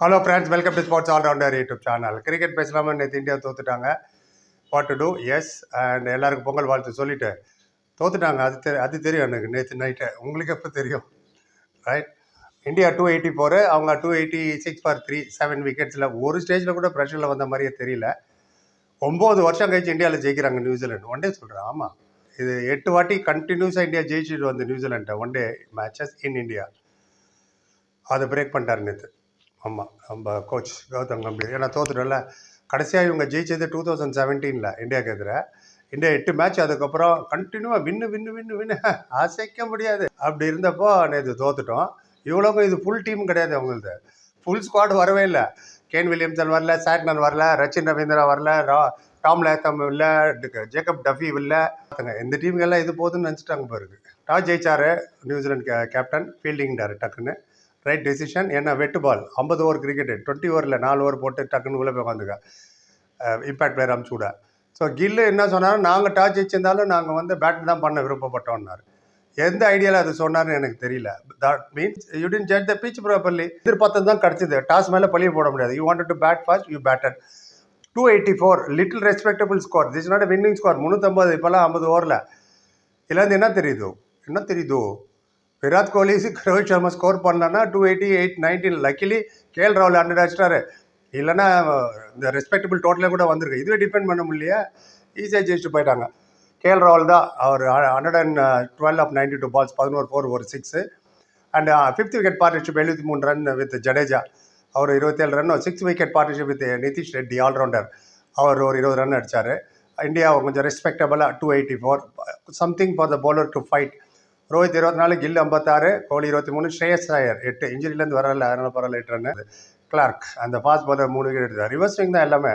Hello friends welcome to sports allrounder YouTube channel cricket பேசலாமல் நேற்று India தோத்துட்டாங்க. What to do yes and எல்லாருக்கும் பொங்கல் வாழ்த்து சொல்லிட்டு தோத்துட்டாங்க. அது தெரி அது தெரியும் எனக்கு நேற்று நைட்டு உங்களுக்கு எப்போ தெரியும்? Right India two eighty four அவங்க two eighty six for three seven விக்கெட்ஸில் ஒரு ஸ்டேஜில் கூட ப்ரெஷரில் வந்த மாதிரியே தெரியல. ஒம்பது வருஷம் கழிச்சு இந்தியாவில் ஜெயிக்கிறாங்க நியூசிலாண்டு ஒன் டே சொல்கிறேன் ஆமாம் இது எட்டு வாட்டி கண்டினியூஸாக இந்தியா ஜெயிச்சுட்டு வந்து நியூசிலாண்டை one day matches in India அதை பிரேக் பண்ணிட்டார் நேற்று ஆமாம் நம்ம கோச் கௌதம் கம்பீர். ஏன்னா தோத்துட்டோம்ல. கடைசியாக இவங்க ஜெயிச்சது டூ தௌசண்ட் செவன்டீனில் இந்தியாவுக்கு எதிராக இந்தியா எட்டு மேட்ச் அதுக்கப்புறம் கண்டினியூவாக வின்னு வின்னு வின்னு வின்னு அசைக்க முடியாது. அப்படி இருந்தப்போ நேற்று தோத்துட்டோம். இவ்வளோக்கும் இது ஃபுல் டீம் கிடையாது அவங்களது. ஃபுல் ஸ்குவாட் வரவே இல்லை. கேன் வில்லியம்சன் வரல சாட்னன் வரல ரச்சின் ரவீந்திரா வரல ரா டாம் லேத்தம் இல்லை ஜேக்கப் டஃபி இல்லை. இந்த டீமுக்கெல்லாம் இது போதுன்னு நினச்சிட்டாங்க பாருங்க. டாஸ் ஜெயிச்சாரு நியூசிலாந்து கே கேப்டன் ஃபீல்டிங்டாரு டக்குன்னு. ரைட் டெசிஷன் என்ன வெட்டு பால் ஐம்பது ஓவர் கிரிக்கெட்டு டுவெண்ட்டி ஓவரில் நாலு ஓவர் போட்டு டக்குன்னு உள்ளே போய் உட்காந்துக்க இம்பேக்ட் பிளேயர் அமுச்சுவிட ஸோ கில்லு என்ன சொன்னாலும் நாங்கள் டாஸ் வச்சிருந்தாலும் நாங்கள் வந்து பேட் தான் பண்ண விருப்பப்பட்டோம்னாரு. எந்த ஐடியாவில் அது சொன்னார்னு எனக்கு தெரியல. That means you tend get the pitch properly எதிர்பார்த்தது தான் கிடச்சிது. டாஸ் மேலே பழிய போட முடியாது. You want to bat fast you batted two eighty four little respectable score this not winning score முந்நூற்றம்பது இப்போல்லாம் ஐம்பது ஓவரில் இதுலேருந்து என்ன தெரியுது? என்ன தெரியுது? விராட் கோலி ரோஹித் சர்மா ஸ்கோர் பண்ணலன்னா two eighty eight nineteen luckily KL ராகுல் ஹண்ட்ரட் அடிச்சிட்டாரு. இல்லைன்னா இந்த ரெஸ்பெக்டபிள் டோட்டலே கூட வந்திருக்கு. இதுவே டிபெண்ட் பண்ண முடியல ஈஸியாக ஜெயிச்சுட்டு போயிட்டாங்க. கேஎல் ராகுல் தான் அவர் hundred and twelve off ninety two balls பதினோரு ஃபோர் ஒரு six and fifth wicket partnership எழுபத்தி மூணு ரன் வித் ஜடேஜா அவர் இருபத்தேழு run six wicket partnership with Nitish Reddy allrounder அவர் ஒரு இருபது ரன் அடித்தார் இந்தியா கொஞ்சம் ரெஸ்பெக்டபுளாக two eighty four something for the bowler to fight Rohit இருபத்தி நாலு கில் ஐம்பத்தாறு கோலி இருபத்தி மூணு ஸ்ரேயஸ் ஐயர் எட்டு. இன்ஜுரியிலேருந்து வரல அதனால் பரவாயில்ல எட்டு ரன் கிளார்க் அந்த ஃபாஸ்ட் பாலர் மூணு விக்கெட் எடுத்தார் ரிவர்ஸ் ஸ்விங் தான் எல்லாமே.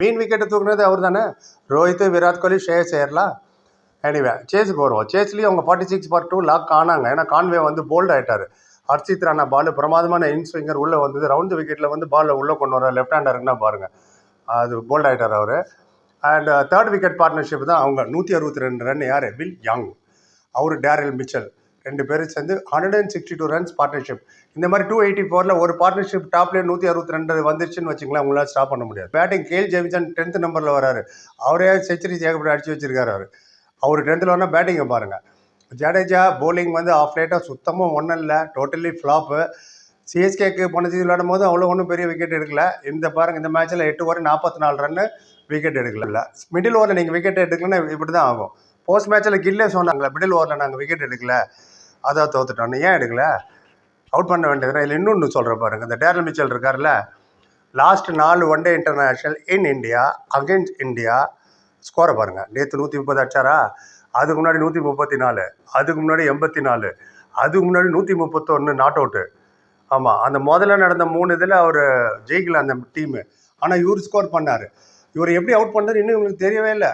மீன் விக்கெட்டை தூக்குனது அவர் தானே? ரோஹித் விராட் கோலி ஸ்ரேயஸ் ஐயர்லாம் எனிவே சேஸுக்கு வருவோம் சேஸ்லேயும் அவங்க forty six for two lock ஆனாங்க. ஏன்னா கான்வே வந்து போல்ட் ஆகிட்டார் ஹர்ஷித் ராணா பால் பிரமாதமான இன் ஸ்விங்கர் உள்ளே வந்தது. ரவுண்ட் விக்கெட்டில் வந்து பாலில் உள்ளே கொண்டு வர லெஃப்ட் ஹேண்டருக்குன்னா பாருங்கள் அது போல்ட் ஆகிட்டார் அவர். அண்ட் தேர்ட் விக்கெட் பார்ட்னர்ஷிப் தான் அவங்க நூற்றி அறுபத்தி ரெண்டு ரன் யார்? வில் யாங் அவர் டேரல் மிச்சல் ரெண்டு பேரும் சேர்ந்து hundred and sixty two runs partnership இந்த மாதிரி டூ எயிட்டி ஃபோரில் ஒரு பார்ட்னர்ஷிப் டாப்லேயே நூற்றி அறுபத்தி ரெண்டு வந்துருச்சுன்னு வச்சுங்களேன் உங்களால் ஸ்டாப் பண்ண முடியாது. பேட்டிங் கேல் ஜேமிசன் டென்த் நம்பரில் வராரு. அவரே செஞ்சுரி ஏகப்பட்ட அடிச்சு வச்சிருக்காரு அவர். அவர் டென்த்தில் வரனா பேட்டிங்கை பாருங்கள் ஜடேஜா போலிங் வந்து ஆஃப் லேட்டாக சுத்தமாக ஒன்றும் இல்லை டோட்டலி ஃப்ளாப்பு சிஎஸ்கேக்கு போன சீசன் விளையாடும் போது அவ்வளோ ஒன்றும் பெரிய விக்கெட் எடுக்கல. இந்த பாருங்க இந்த மேட்ச்சில் எட்டு ஓவர் நாற்பத்தி நாலு ரன்னு விக்கெட் எடுக்கல. மிடில் ஓவரில் நீங்கள் விக்கெட் எடுக்கலன்னா இப்படி தான் ஆகும். போஸ்ட் மேட்ச்சில் கில்லே சொன்னாங்களே மிடில் ஓவரில் நாங்கள் விக்கெட் எடுக்கல. அதான் தோத்துட்டோம் ஏன் எடுக்கல? அவுட் பண்ண வேண்டியது இல்லை இன்னொன்று சொல்கிறேன் பாருங்க. இந்த டேரல் மிச்சல் இருக்கார்ல லாஸ்ட் நாலு one day international in India against India ஸ்கோரை பாருங்கள் நேற்று நூற்றி முப்பது அடிச்சாரா? அதுக்கு முன்னாடி நூற்றி முப்பத்தி நாலு அதுக்கு முன்னாடி எண்பத்தி நாலு அதுக்கு முன்னாடி நூற்றி முப்பத்தொன்று நாட் அவுட்டு ஆமாம் அந்த முதல்ல நடந்த மூணு இதில் அவர் ஜெயிக்கல அந்த டீமு ஆனால் இவர் ஸ்கோர் பண்ணார். இவர் எப்படி அவுட் பண்ணார் இன்னும் இவங்களுக்கு தெரியவே இல்லை.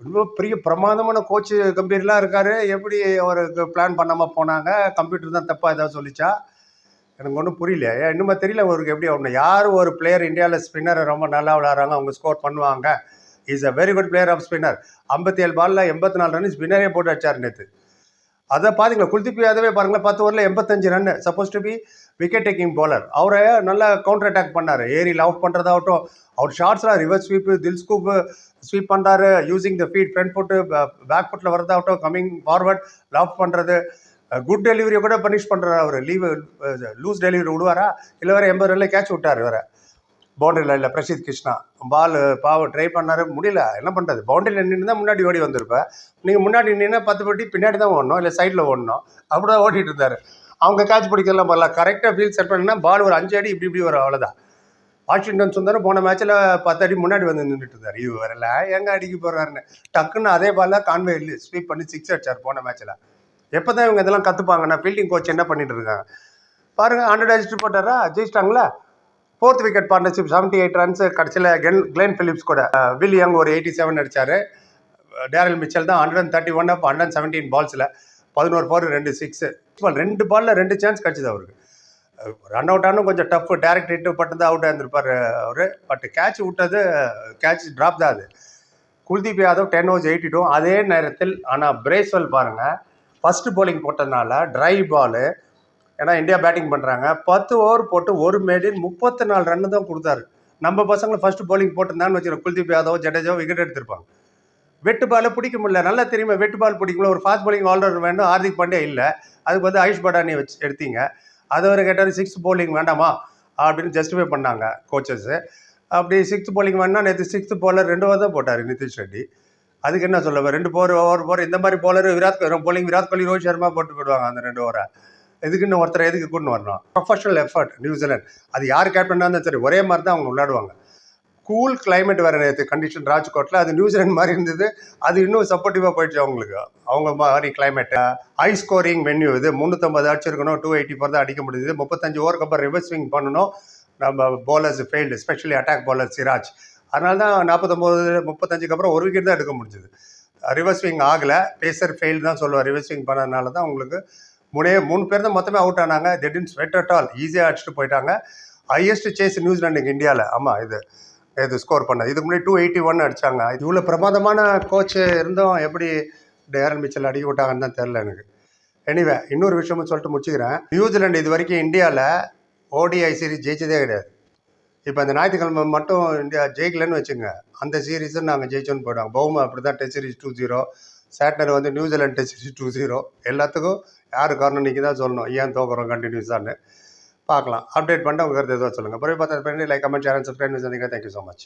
ரொம்ப பெரிய பிரமாதமான கோச்சு கம்பீர்லாம் இருக்கார். எப்படி அவருக்கு பிளான் பண்ணாமல் போனாங்க? கம்ப்யூட்டர் தான் தப்பாக ஏதாவது சொல்லிச்சா? எனக்கு ஒன்றும் புரியல ஏன் இன்னுமே தெரியல அவருக்கு எப்படி ஆகணும் யார் ஒரு பிளேயர் இந்தியாவில் ஸ்பின்னர் ரொம்ப நல்லா விளாட்றாங்க அவங்க ஸ்கோர் பண்ணுவாங்க? Is a very good player of spinner ஐம்பத்தி ஏழு பாலில் எண்பத்தி நாலு ரன் ஸ்பின்னரே போட்டு அடிச்சார் நேற்று அதை பார்த்தீங்களா குல்தீப் யாதவே பாருங்களேன் பத்து ஓவரில் எண்பத்தஞ்சு run suppose to be wicket taking bowler அவரை நல்லா கவுண்டர் அட்டாக் பண்ணார். ஏரியில் அவுட் பண்ணுறதாகட்டும் அவர் ஷார்ட்ஸ்லாம் ரிவர்ஸ் ஸ்வீப்பு தில் ஸ்கூப்பு ஸ்வீப் பண்ணுறாரு using the feet front foot back ஃபுட்டில் வரதாகட்டும் கம்மிங் ஃபார்வர்ட் லவ் பண்ணுறது குட் டெலிவரியை கூட பனிஷ் பண்ணுறாரு அவர். லீவ் லூஸ் டெலிவரி விடுவாரா? இல்லை வேறு எண்பது ரன்ல கேட்ச் விட்டார் வேறு பவுண்டரியில் இல்லை பிரசித் கிருஷ்ணா. பால் பாவம் ட்ரை பண்ணாரு. முடியல. என்ன பண்ணுறது பவுண்டரியில் நின்று தான் முன்னாடி ஓடி வந்திருப்பேன் நீங்கள் முன்னாடி நின்று பத்து பட்டி பின்னாடி தான் ஓடணும். இல்லை சைடில் ஓடணும். அப்படி தான் ஓடிட்டு இருந்தார். அவங்க கேட்ச் பிடிக்கலாம் வரல கரெக்டாக ஃபீல்ட் செட் பண்ணினா பால் ஒரு அஞ்சு அடி இப்படி இப்படி வரும். அவ்வளோதான் வாஷிங்டன் சுந்தரம் போன மேட்ச்சில் பத்து அடி முன்னாடி வந்து நின்றுட்டு இருந்தார். இவர் வரல எங்கே அடிக்க போகிறாருன்னு டக்குன்னு அதே பாலில் கான்வே ஸ்வீப் பண்ணி சிக்ஸ் அடிச்சார் போன மேட்ச்சில் எப்போ தான் இவங்க இதெல்லாம் கற்றுப்பாங்கன்னா ஃபீல்டிங் கோச் என்ன பண்ணிட்டு இருக்காங்க? பாருங்கள் ஹண்ட்ரட் அடிச்சுட்டு போட்டாரா ஜெயிச்சிட்டாங்களா? Fourth wicket partnership seventy eight runs கடைசியில் கென் கிளென் ஃபிலிப்ஸ் கூட. வில் யங் ஒரு எயிட்டி செவன் அடிச்சார். டேரல் மிச்சல் தான் hundred and thirty one off hundred seventeen பால்ஸில் பதினோரு ஃபோர் ரெண்டு சிக்ஸு பால் ரெண்டு பாலில் ரெண்டு சான்ஸ் கிடச்சிது அவருக்கு. ரன் அவுட் ஆனும் கொஞ்சம் டஃப் டேரக்ட் ஹிட்டு பட்டு தான் அவுட் ஆயிருந்திருப்பார் அவர். பட் கேட்ச் விட்டது கேட்ச் ட்ராப் தான் அது. குல்தீப் யாதவ் டென் ஓவர்ஸ் எயிட்டிடும் அதே நேரத்தில் ஆனால் பிரேஸ்வெல் பாருங்கள் ஃபஸ்ட்டு போலிங் போட்டதுனால ட்ரை பாலு ஏன்னா இந்தியா பேட்டிங் பண்ணுறாங்க பத்து ஓவர் போட்டு ஒரு மேடின் முப்பத்தி நாலு ரன்னு தான் கொடுத்தாரு. நம்ம பசங்களை ஃபஸ்ட்டு போலிங் போட்டிருந்தான்னு வச்சுக்கோங்க குல்தீப் யாதவ் ஜடேஜாவோ விக்கெட் எடுத்திருப்பாங்க. வெட்டு பாலை பிடிக்க முடியல. நல்லா தெரியுமா வெட்டு பால் பிடிக்க முடியல ஒரு ஃபாஸ்ட் bowling ஆல்ரவுண்டர் வேண்டும் ஹார்திக் பாண்டே இல்லை. அதுக்கு வந்து ஆயுஷ் படானி வச்சு எடுத்தீங்க. அது வரை கேட்டார் சிக்ஸ் போலிங் வேண்டாமா? அப்படின்னு ஜஸ்டிஃபை பண்ணாங்க கோச்சஸ்ஸு அப்படி சிக்ஸ்த் போலிங் வேணா நேற்று சிக்ஸ்த் போலர் ரெண்டு ஓவர் தான் போட்டார் நிதிஷ் ரெட்டி. அதுக்கு என்ன சொல்லுவேன் ரெண்டு போர் ஓவர் போர் இந்த மாதிரி போலர் விராட் கோலி போலிங் விராட் கோலி ரோஹித் சர்மா போட்டு போயிடுவாங்க அந்த ரெண்டு ஓவரை இதுக்குன்னு ஒருத்தர் எதுக்கு கூட்டு வரணும்? ப்ரொஃபஷனல் எஃபர்ட் நியூசிலாந்து அது யார் கேப்டனாக இருந்தாலும் சரி ஒரே மாதிரி தான் அவங்க விளையாடுவாங்க. கூல் கிளைமேட் வேறு நேற்று கண்டிஷன் ராஜ்கோட்டில் அது நியூசிலாந்து மாதிரி இருந்தது. அது இன்னும் சப்போர்ட்டிவாக போயிடுச்சு அவங்களுக்கு. அவங்க மாதிரி climate ஹை ஸ்கோரிங் மென்யூ இது. முந்நூற்றம்பது அடிச்சிருக்கணும் டூ எயிட்டி ஃபோர் தான் அடிக்க முடியுது. முப்பத்தஞ்சு ஓவருக்கு அப்புறம் ரிவர்ஸ் ஸ்விங் பண்ணணும். நம்ம bowlers failed specially attack bowler Siraj. அதனால தான் நாற்பத்தொம்போது முப்பத்தஞ்சுக்கு அப்புறம் ஒரு விக்கெட் தான் எடுக்க முடிஞ்சது. ரிவர்ஸ் ஸ்விங் ஆகலை. பேசர் ஃபெயில் தான் சொல்லுவார். ரிவர்ஸ் ஸ்விங் பண்ணதுனால தான் உங்களுக்கு மூணே மூணு பேர் தான் மொத்தமே அவுட் ஆனாங்க. That in sweat at all ஈஸியாக அடிச்சுட்டு போயிட்டாங்க. ஹையஸ்ட் சேஸ் நியூசிலாண்டுக்கு இந்தியாவில் ஆமாம் இது. இது ஸ்கோர் பண்ணது. இதுக்கு முன்னாடி டூ எயிட்டி ஒன் அடிச்சாங்க இவ்வளோ பிரமாதமான கோச் இருந்தும் எப்படி டேரன் மிச்சல் அடிக்க விட்டாங்கன்னு தான் தெரில எனக்கு. எனிவே இன்னொரு விஷயமும் சொல்லிட்டு முடிச்சுக்கிறேன். நியூசிலாந்து இது வரைக்கும் இந்தியாவில் ஓடிஐ சீரிஸ் ஜெயிச்சதே கிடையாது. இப்போ இந்த ஞாயிற்றுக்கிழமை மட்டும் இந்தியா ஜெயிக்கலன்னு வச்சுங்க அந்த சீரீஸும் நாங்கள் ஜெயிச்சோன்னு போயிடுவோம் பவுமா அப்படி தான் test series two zero Santner வந்து New Zealand test series two zero எல்லாத்துக்கும் யார் காரணம் நீங்கள் தான் சொல்லணும். ஏன் தோக்குறோம் கண்டினியூஸான்னு பார்க்கலாம். அப்டேட் பண்ணிட்டு உங்கள் கருத்து எதுவும் சொல்லுங்கள் பிறகு பார்த்தா லைக் கமெண்ட் சேனல் சப்ஸ்கிரைப் சந்திக்கிறேன் தேங்க்யூ ஸோ மச்